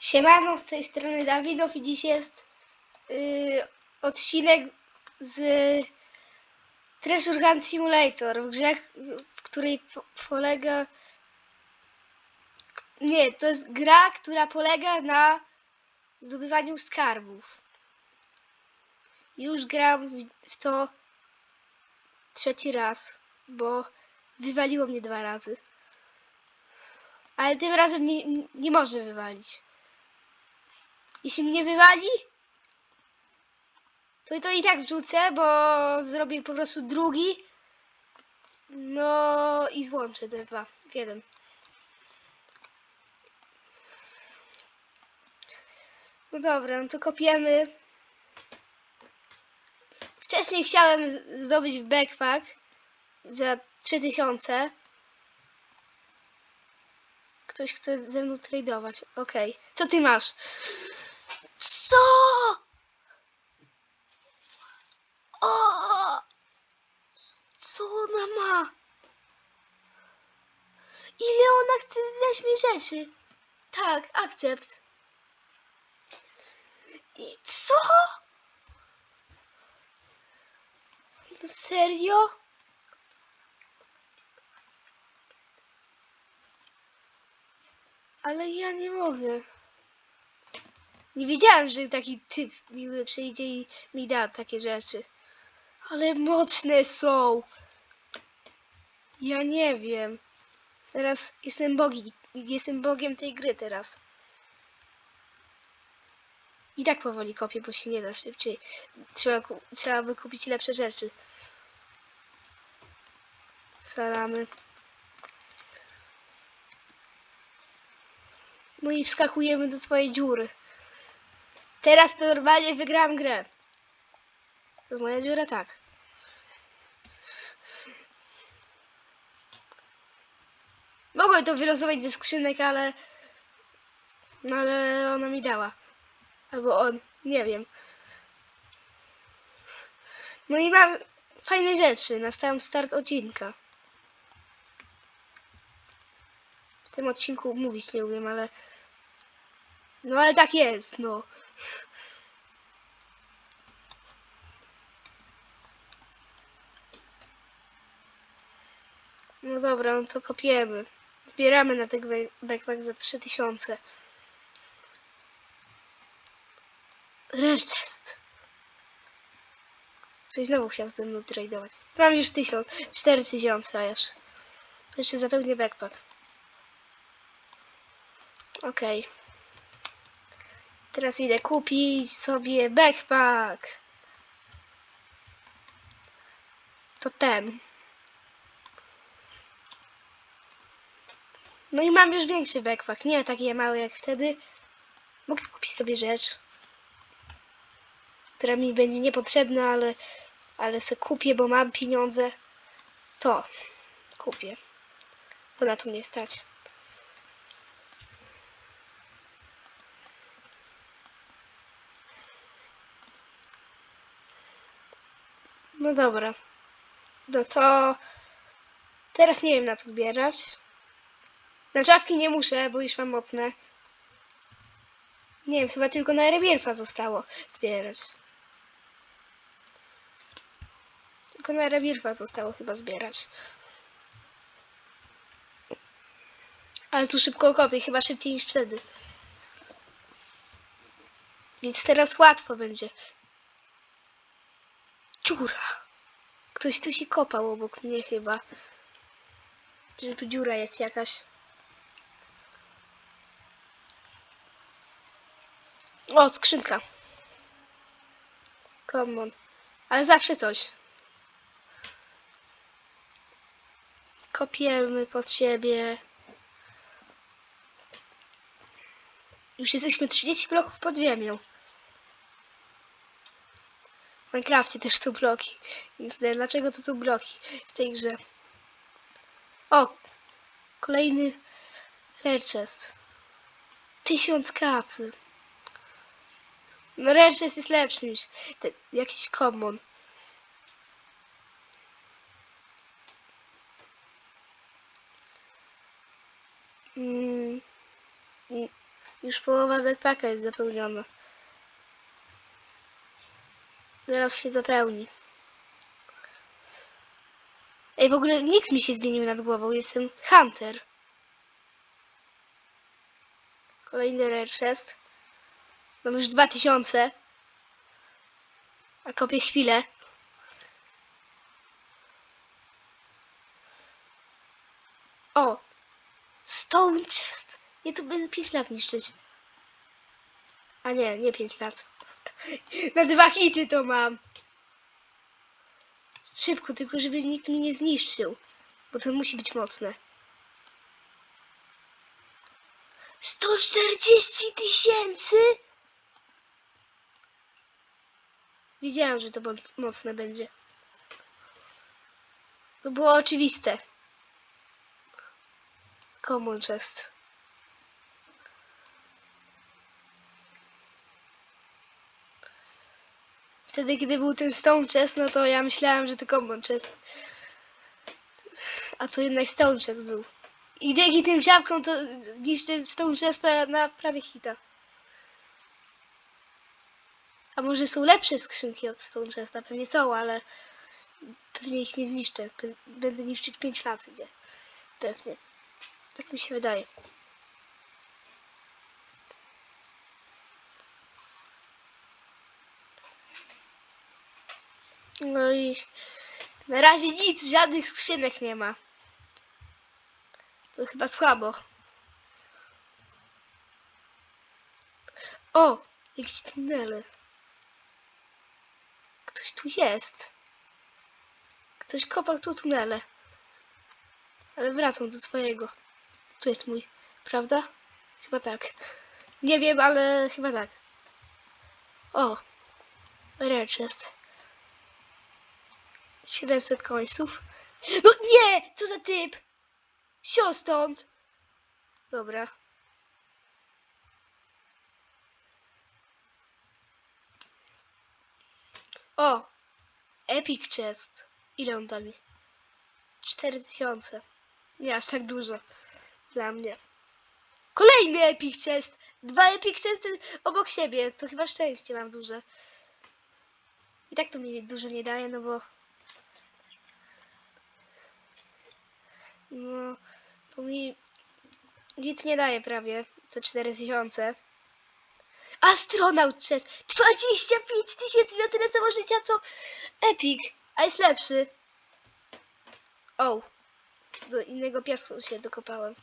Siemano, z tej strony Dawidow i dziś jest yy, odcinek z Treasure Hunt Simulator, w grze, w której po polega... Nie, to jest gra, która polega na zdobywaniu skarbów. Już gram w, to trzeci raz, bo wywaliło mnie dwa razy. Ale tym razem nie, nie może wywalić. Jeśli mnie wywali, to, to i tak wrzucę, bo zrobię po prostu drugi. No i złączę te dwa w jeden. No dobra, no to kopiemy. Wcześniej chciałem zdobyć backpack za 3000. Ktoś chce ze mną tradeować. Okej. Co ty masz? Co? O! Co ona ma? Ile ona chce zdać mi rzeczy? Tak, akcept. I co? Serio? Ale ja nie mogę. Nie wiedziałem, że taki typ miły przyjdzie i mi da takie rzeczy. Ale mocne są. Ja nie wiem. Teraz jestem bogi. Jestem bogiem tej gry teraz. I tak powoli kopię, bo się nie da szybciej. Trzeba, trzeba by kupić lepsze rzeczy. Salamy. No i wskakujemy do swojej dziury. Teraz to normalnie wygrałam grę. To moja dziura? Tak. Mogłem to wylosować ze skrzynek, ale... No ale ona mi dała. Albo on, nie wiem. No i mam fajne rzeczy na sam start odcinka. W tym odcinku mówić nie umiem, ale... No ale tak jest, no. No dobra, no to kopiemy. Zbieramy na ten back- backpack za 3000. Rare chest. Coś znowu chciał ze mną tradeować. Mam już 1000, 4000 a już. To jeszcze zapełnię backpack. Okej. Teraz idę kupić sobie backpack. To ten. No i mam już większy backpack, nie taki mały jak wtedy. Mogę kupić sobie rzecz, która mi będzie niepotrzebna, ale, ale se kupię, bo mam pieniądze. To kupię. Bo na to mnie stać. No dobra. No to teraz nie wiem na co zbierać. Na czapki nie muszę, bo już mam mocne. Nie wiem, chyba tylko na rebierfa zostało zbierać. Tylko na rebierfa zostało chyba zbierać. Ale tu szybko kopię, chyba szybciej niż wtedy. Więc teraz łatwo będzie. Dziura. Ktoś tu się kopał obok mnie chyba. Że tu dziura jest jakaś. O, skrzynka. Common. Ale zawsze coś. Kopiemy pod siebie. Już jesteśmy 30 bloków pod ziemią. W Minecrafcie też są bloki. Więc dlaczego to są bloki w tej grze? O! Kolejny rare chest. Tysiąc kasy. No rare chest jest lepszy niż ten, jakiś common. Mm, mm, Już połowa backpacka jest zapełniona. Zaraz się zapełni. Ej, w ogóle nikt mi się zmienił nad głową. Jestem Hunter. Kolejny rare chest. Mam już 2000. A kopię chwilę. O! Stone chest! Ja tu będę 5 lat niszczyć. A nie, nie 5 lat. Na dwa hity to mam. Szybko, tylko żeby nikt mi nie zniszczył. Bo to musi być mocne. 140 tysięcy? Wiedziałem, że to moc- mocne będzie. To było oczywiste. Common chest. Wtedy, kiedy był ten stone chest, no to ja myślałem, że to common chest. A to jednak stone chest był. I dzięki tym ziapkom to niszczę stone chesta na prawie hita. A może są lepsze skrzynki od stone chesta? Pewnie są, ale pewnie ich nie zniszczę. Będę niszczyć 5 lat, gdzie? Pewnie. Tak mi się wydaje. No i na razie nic, żadnych skrzynek nie ma. To chyba słabo. O! Jakieś tunele. Ktoś tu jest. Ktoś kopał tu tunele. Ale wracam do swojego. Tu jest mój, prawda? Chyba tak. Nie wiem, ale chyba tak. O! Rare. 700 końców. No nie! Co za typ! Sio! Dobra. O! Epic chest. Ile on da mi? 4000. Nie aż tak dużo. Dla mnie. Kolejny epic chest! Dwa epic chesty obok siebie. To chyba szczęście mam duże. I tak to mi dużo nie daje, no bo... No, to mi nic nie daje prawie. Co 4000. Astronaut chest! 25 tysięcy miał tyle samo życia co Epic, a jest lepszy. O, do innego piasku się dokopałem.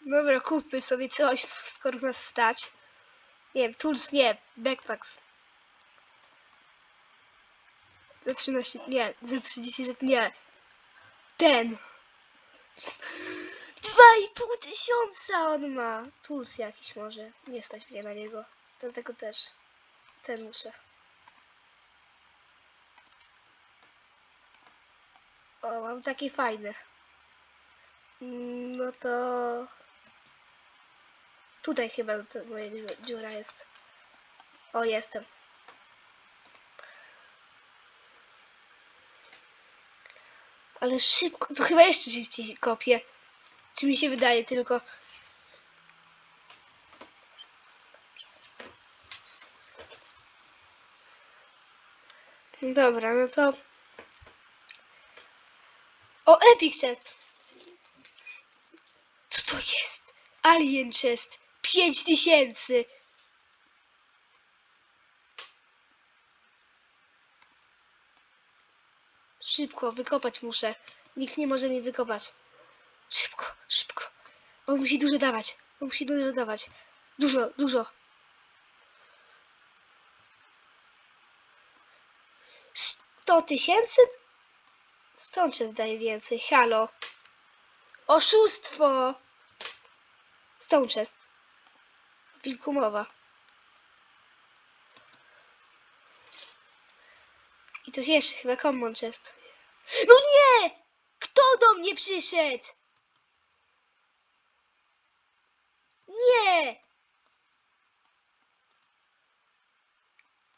Dobra, kupmy sobie coś, skoro nas stać. Nie wiem, tools nie, backpacks. Za 13, nie, za 30 rzeczy, nie. Ten. Dwa i pół tysiąca on ma. Tools jakiś może. Nie stać mnie na niego. Dlatego też ten muszę. O, mam taki fajny. No to... Tutaj chyba to moja dziu- dziura jest. O, jestem. Ale szybko, to chyba jeszcze szybciej się kopie. Czy mi się wydaje tylko. Dobra, no to... O, Epic Chest! Co to jest? Alien Chest! 5000! Szybko, wykopać muszę. Nikt nie może mnie wykopać. Szybko, szybko. On musi dużo dawać. On musi dużo dawać. Dużo, dużo. Sto tysięcy? Stąd się zdaje więcej. Halo. Oszustwo! Stone chest. Wilku mowa. I coś jeszcze, chyba common chest. No nie! Kto do mnie przyszedł? Nie!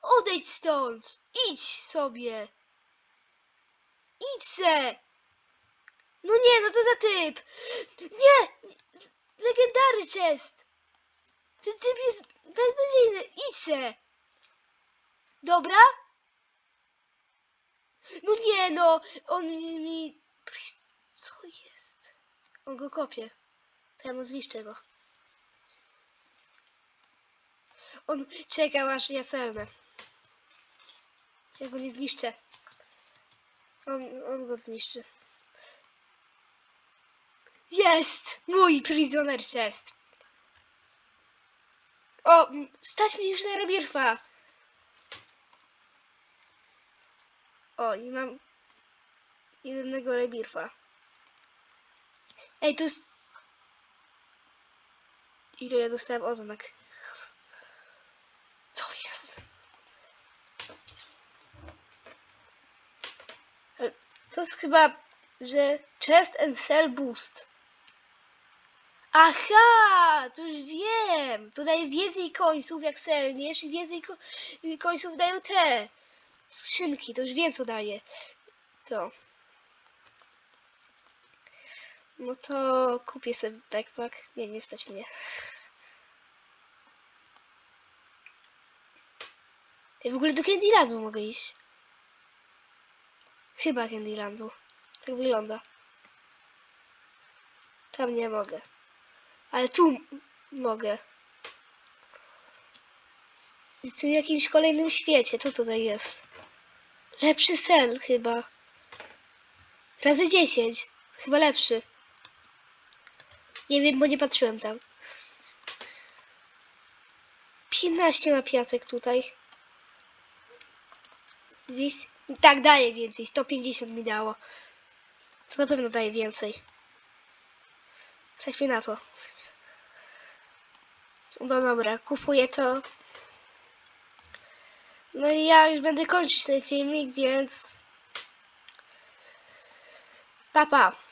Odejdź stąd! Idź sobie! Idź se! No nie, no to za typ! Nie! Legendary chest! Ten typ jest beznadziejny. Idź se! Dobra? No nie no! On mi... Co jest? On go kopie. To ja mu zniszczę go. On czekał aż ja selnę. Ja go nie zniszczę. On, on go zniszczy. Jest! Mój prisoner chest! O, stać mi już na rebirfa! O, i mam jednego rebirfa. Ej, to jest... Ile ja dostałem oznak? Co jest? E, To jest chyba, że chest and cell boost. Aha, to już wiem. To daje więcej końców jak selniesz i więcej ko końców dają te skrzynki. To już wiem co daje. To. No to kupię sobie backpack. Nie, nie stać mnie. Ja w ogóle do Candylandu mogę iść. Chyba Candylandu. Tak wygląda. Tam nie mogę. Ale tu mogę. Jestem w jakimś kolejnym świecie. Co tutaj jest? Lepszy sen chyba. Razy 10. Chyba lepszy. Nie wiem, bo nie patrzyłem tam. 15 ma piasek tutaj. 200. Tak, daje więcej. 150 mi dało. To na pewno daje więcej. Stać mnie na to. No dobra, kupuję to. No i ja już będę kończyć ten filmik, więc... Papa. Pa.